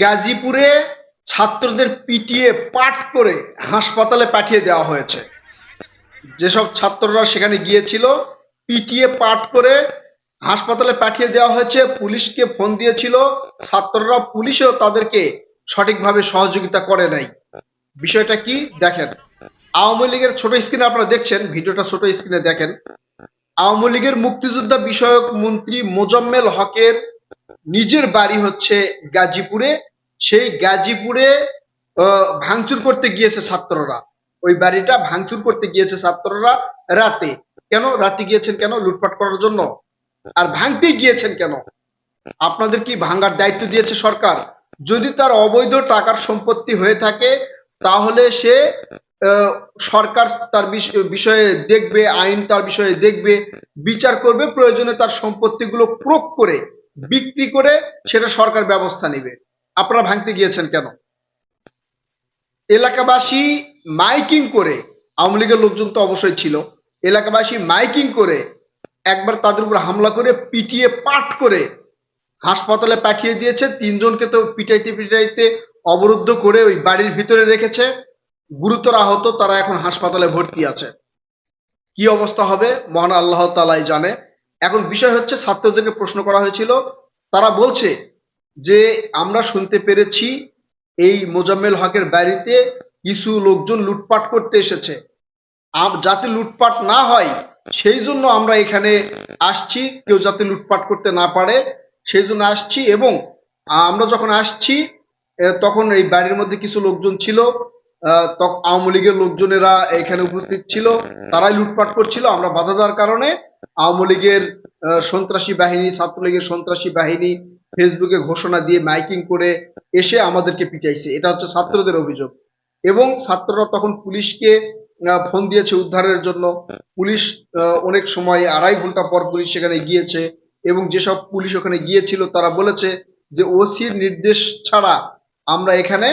গাজীপুরে ছাত্রদের পিটিয়ে পাট করে হাসপাতালে পাঠিয়ে দেওয়া হয়েছে। যেসব ছাত্ররা সেখানে গিয়েছিল, পিটিয়ে পাট করে হাসপাতালে পাঠিয়ে দেওয়া হয়েছে, পুলিশকে ফোন দিয়েছিল। ছাত্ররা পুলিশেও তাদেরকে সঠিকভাবে সহযোগিতা করে নাই। বিষয়টা কি? দেখেন, আওয়ামী লীগের ছোট স্ক্রিনে আপনারা দেখছেন, ভিডিওটা ছোট স্ক্রিনে দেখেন। আওয়ামী লীগের মুক্তিযোদ্ধা বিষয়ক মন্ত্রী মোজাম্মেল হকের নিজের বাড়ি হচ্ছে গাজীপুরে। সেই গাজীপুরে ভাঙচুর করতে গিয়েছে ছাত্ররা। ওই বাড়িটা ভাঙচুর করতে গিয়েছে ছাত্ররা রাতে। কেন? রাতে গিয়েছেন কেন? লুটপাট করার জন্য। আর ভাঙতে গিয়েছেন কেন? আপনাদের কি ভাঙার দায়িত্ব দিয়েছে সরকার? যদি তার অবৈধ টাকার সম্পত্তি হয়ে থাকে, তাহলে সে সরকার তার বিষ- বিষয়ে দেখবে, আইন তার বিষয়ে দেখবে, বিচার করবে, প্রয়োজনে তার সম্পত্তিগুলো প্রয়োগ করে, বিক্রি করে সেটা সরকার ব্যবস্থা নেবে। আপনারা ভাঙতে গিয়েছেন কেন? এলাকাবাসী মাইকিং করে, আওয়ামী লীগের লোকজন তো অবশ্যই ছিল, এলাকাবাসী মাইকিং করে একবার তাদের উপর হামলা করে পিটিয়ে পাঠ করে হাসপাতালে পাঠিয়ে দিয়েছে। তিনজনকে তো পিটাইতে পিটাইতে অবরুদ্ধ করে ওই বাড়ির ভিতরে রেখেছে। গুরুতর আহত তারা এখন হাসপাতালে ভর্তি আছে। কি অবস্থা হবে? মহান আল্লাহ তালাই জানে। এখন বিষয় হচ্ছে, ছাত্রদেরকে প্রশ্ন করা হয়েছিল, তারা বলছে যে আমরা শুনতে পেরেছি এই মোজাম্মেল হকের বাড়িতে কিছু লোকজন লুটপাট করতে এসেছে। যাতে লুটপাট না হয়, সেই জন্য আমরা এখানে আসছি। কেউ যাতে লুটপাট করতে না পারে, সেই জন্য আসছি এবং আমরা যখন আসছি তখন এই বাড়ির মধ্যে কিছু লোকজন ছিল। আওয়ামী লীগের লোকজনেরা এখানে উপস্থিত ছিল। তারাই লুটপাট করছিল। আমরা বাধা দেওয়ার কারণে আওয়ামী লীগের সন্ত্রাসী বাহিনী, ছাত্রলীগের সন্ত্রাসী বাহিনী ফেসবুকে ঘোষণা দিয়ে মাইকিং করে এসে আমাদেরকে পিটাইছে। এটা হচ্ছে ছাত্রদের অভিযোগ। এবং ছাত্ররা তখন পুলিশকে ফোন দিয়েছে উদ্ধারের জন্য। পুলিশ অনেক সময়, আড়াই ঘণ্টা পর পুলিশ সেখানে গিয়েছে এবং যেসব পুলিশ ওখানে গিয়েছিল তারা বলেছে যে ওসির নির্দেশ ছাড়া আমরা এখানে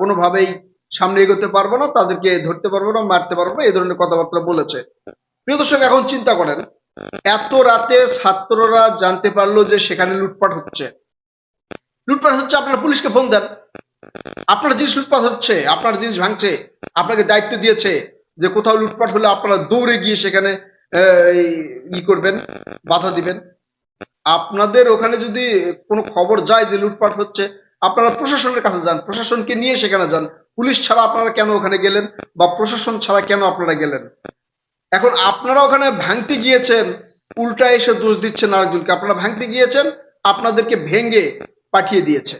কোনোভাবেই সামনে এগোতে পারব না, তাদেরকে ধরতে পারব না, মারতে পারব না এই ধরনের কথাবার্তা বলেছে। প্রিয় দর্শক, এখন চিন্তা করেন এত রাতে ছাত্ররা জানতে পারল যে সেখানে লুটপাট হচ্ছে। লুটপাট হচ্ছে, আপনারা পুলিশকে ফোন দেন। আপনার জিনিস লুটপাট হচ্ছে, আপনার জিনিস ভাঙছে, আপনাকে দায়িত্ব দিয়েছে যে কোথাও লুটপাট হলে আপনারা দৌড়ে গিয়ে সেখানে ই করবেন, বাধা দিবেন। আপনাদের ওখানে যদি কোনো খবর যায় যে লুটপাট হচ্ছে, আপনারা প্রশাসনের কাছে যান, প্রশাসনকে নিয়ে সেখানে যান। পুলিশ ছাড়া আপনারা কেন ওখানে গেলেন বা প্রশাসন ছাড়া কেন আপনারা গেলেন? এখন আপনারা ওখানে ভাঙতে গিয়েছেন, উল্টা এসে দোষ দিচ্ছেন আরেকজনকে। আপনারা ভাঙতে গিয়েছেন, আপনাদেরকে ভেঙে পাঠিয়ে দিয়েছে।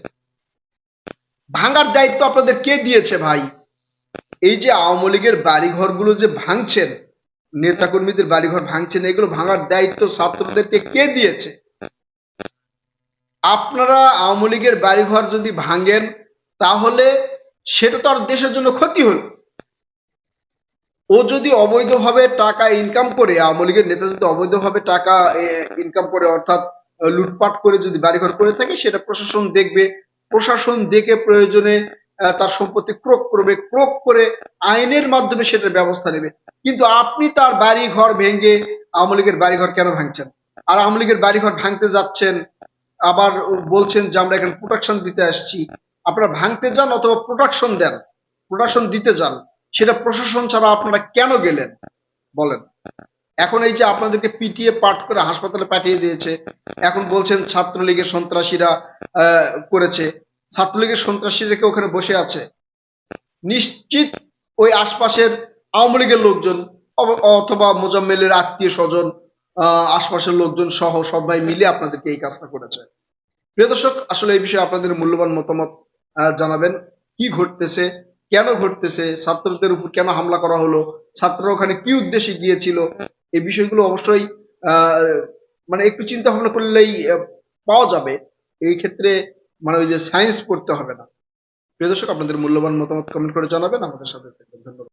ভাঙার দায়িত্ব আপনাদের কে দিয়েছে ভাই? এই যে আওয়ামী লীগের বাড়িঘরগুলো যে ভাঙছেন, নেতাকর্মীদের বাড়িঘর ভাঙছেন, এগুলো ভাঙার দায়িত্ব ছাত্রদেরকে কে দিয়েছে? আপনারা আওয়ামী লীগের বাড়িঘর যদি ভাঙেন, তাহলে সেটা তো আর দেশের জন্য ক্ষতি হলো। ও যদি অবৈধভাবে টাকা ইনকাম করে, আওয়ামী লীগের নেতা যদি অবৈধভাবে টাকা ইনকাম করে, অর্থাৎ লুটপাট করে যদি বাড়িঘর করে থাকে, সেটা প্রশাসন দেখবে। প্রশাসন দেখে প্রয়োজনে তার সম্পত্তি ক্রোক করবে, ক্রোক করে আইনের মাধ্যমে সেটার ব্যবস্থা নেবে। কিন্তু আপনি তার বাড়ি ঘর ভেঙে আওয়ামী লীগের বাড়িঘর কেন ভাঙছেন? আর আওয়ামী লীগের বাড়িঘর ভাঙতে যাচ্ছেন, আবার বলছেন যে আমরা এখানে প্রোটেকশন দিতে আসছি। আপনারা ভাঙতে যান অথবা প্রোটেকশন দেন প্রোটেকশন দিতে যান। সেটা প্রশাসন ছাড়া আপনারা কেন গেলেন? বলেন। এখন এই যে আপনাদেরকে পিটিয়ে পাট করে হাসপাতালে পাঠিয়ে দিয়েছে, এখন বলছেন ছাত্রলীগের সন্ত্রাসীরা করেছে। ছাত্রলীগের সন্ত্রাসীরা কেউ ওখানে বসে আছে? নিশ্চিত ওই আশপাশের আওয়ামী লীগের লোকজন অথবা মোজাম্মেলের আত্মীয় স্বজন আশপাশের লোকজন সহ সবাই মিলে আপনাদেরকে এই কাজটা করেছে। প্রিয় দর্শক, আসলে এই বিষয়ে আপনাদের মূল্যবান মতামত জানাবেন। কি ঘটতেছে? কেন ঘটতেছে? ছাত্রদের উপর কেন হামলা করা হলো? ছাত্ররা ওখানে কি উদ্দেশ্যে গিয়েছিল? এই বিষয়গুলো অবশ্যই মানে একটু চিন্তা ভাবনা করলেই পাওয়া যাবে। এই ক্ষেত্রে মানে ওই যে সায়েন্স পড়তে হবে না। প্রিয় দর্শক, আপনাদের মূল্যবান মতামত কমেন্ট করে জানাবেন। আমাদের সাথে ধন্যবাদ।